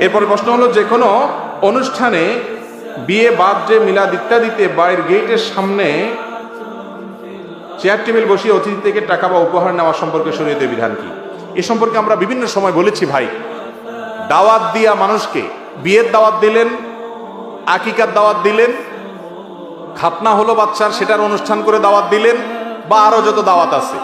এরপরে প্রশ্ন হলো যে কোনো অনুষ্ঠানে বিয়ে বার্থডে মিলাদ ইত্যাদিতে বাইরের গেটের সামনে চেয়ার টেবিল বসিয়ে অতিথি থেকে টাকা বা উপহার নেওয়া সম্পর্কে শরীয়তের বিধান কি? এ সম্পর্কে আমরা বিভিন্ন সময় বলেছি ভাই। দাওয়াত দিয়া মানুষকে বিয়ের দাওয়াত দিলেন, আকিকার দাওয়াত দিলেন, খাতনা হলো বাচ্চার সেটার অনুষ্ঠান করে দাওয়াত দিলেন বা আরও যত দাওয়াত আছে।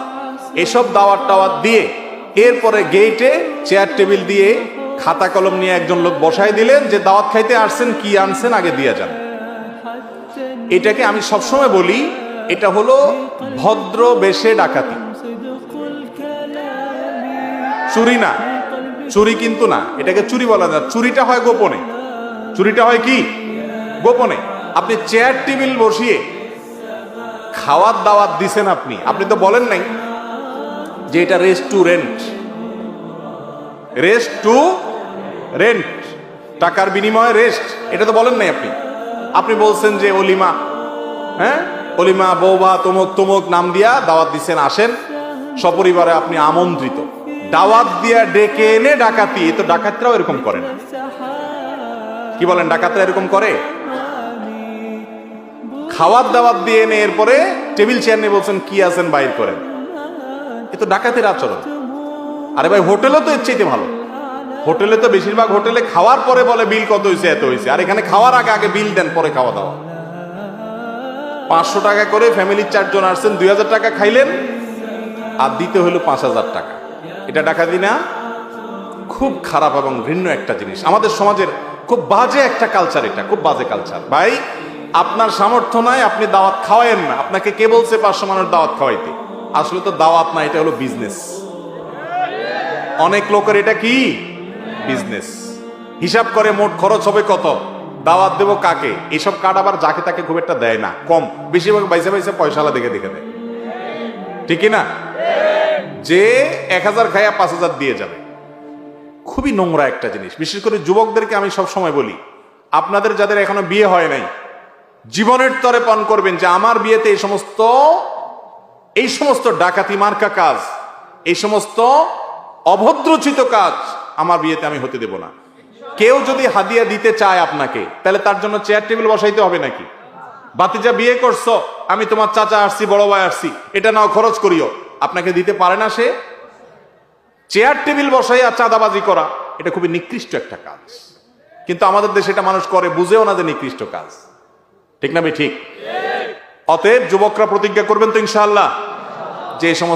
এসব দাওয়াত টাওয়াত দিয়ে এরপরে গেইটে চেয়ার টেবিল দিয়ে খাতা কলম নিয়ে একজন লোক বসায় দিলেন যে দাওয়াত খাইতে আসছেন, কি আনছেন আগে দিয়ে যান। এটাকে আমি সবসময় বলি, এটা হলো ভদ্র বেশে ডাকাতি। চুরি না। চুরি কিন্তু না। এটাকে চুরি বলা যায়। চুরিটা হয় গোপনে। চুরিটা হয় কি? গোপনে। আপনি চেয়ার টেবিল বসিয়ে খাওয়ার দাওয়াত দিছেন আপনি। আপনি তো বলেন নাই যে এটা রেস্টুরেন্ট। রেস্ট টু রেন্ট টাকার বিনিময়ে রেস্ট। এটা তো বলেন নাই আপনি। আপনি বলছেন যে অলিমা হ্যাঁ? অলিমা বৌবা তমুক তমুক, নাম দিয়া দাওয়াত দিছেন, আসেন। সপরিবারে আপনি আমন্ত্রিত। দাওয়াত দিয়া ডেকে এনে ডাকাতি তো ডাকাতরাও এরকম করে না। কি বলেন, ডাকাতরা এরকম করে? খাওয়ার দাওয়াত দিয়ে এনে এরপরে টেবিল চেয়ার নিয়ে বলছেন, কি আছেন বাইর করেন? এ তো ডাকাতের আচরণ। আরে ভাই, হোটেলও তো চাইতে ভালো। হোটেলে তো বেশিরভাগ হোটেলে খাওয়ার পরে বলে, বিল কত হয়েছে এত হয়েছে আর এখানে খাওয়ার আগে আগে বিল দেন, পরে খাওয়া দাওয়া। পাঁচশো টাকা করে ফ্যামিলির চারজন আসছেন, দুই হাজার টাকা খাইলেন, আর দিতে হলো পাঁচ হাজার টাকা। এটা ডাকাতি না, খুব খারাপ এবং ঘৃণ্য একটা জিনিস। আমাদের সমাজের খুব বাজে একটা কালচার এটা, খুব বাজে কালচার ভাই আপনার সামর্থ্য নাই, আপনি দাওয়াত খাওয়ায়েন না। আপনাকে কে বলছে পাঁচশো মানুষ দাওয়াত খাওয়াইতে? আসলে তো দাওয়াত না, এটা হলো বিজনেস অনেক লোকের এটা কি? বিজনেস হিসাব করে মোট খরচ হবে কত? দাওয়াত দেবো কাকে? এসব কার্ড আবার যাকে তাকে খুব একটা দেয় না। কম। বেশিরভাগ বাইসে বাইসে পয়সালা দেখে দেখে দেয়। ঠিকই না যে এক হাজার খাইয়া পাঁচ হাজার দিয়ে যাবে। খুবই নোংরা একটা জিনিস। বিশেষ করে যুবকদেরকে আমি সব সময় বলি, আপনাদের যাদের এখনও বিয়ে হয় নাই জীবনের তরে পান করবেন যে আমার বিয়েতে এই সমস্ত এই সমস্ত ডাকাতি মার্কা কাজ, এই সমস্ত অভদ্রচিত কাজ আমার বিয়েতে আমি হতে দেব না। কেউ যদি হাদিয়া দিতে চায় আপনাকে, তাহলে তার জন্য চেয়ার টেবিল বসাইতে হবে নাকি? বাতিজা, বিয়ে করছ, আমি তোমার চাচা আসছি, বড় ভাই আসছি, এটা নাও খরচ করিও। আপনাকে দিতে পারে না সে? চেয়ার টেবিল বসাইয়া চাঁদাবাজি করা, এটা খুবই নিকৃষ্ট একটা কাজ। কিন্তু আমাদের দেশে এটা মানুষ করে, বুঝেও না যে নিকৃষ্ট কাজ। ঠিক না ভাই? ঠিক। অতএব যুবকরা প্রতিজ্ঞা করবেন তো ইনশাআল্লাহ। যে সমস্ত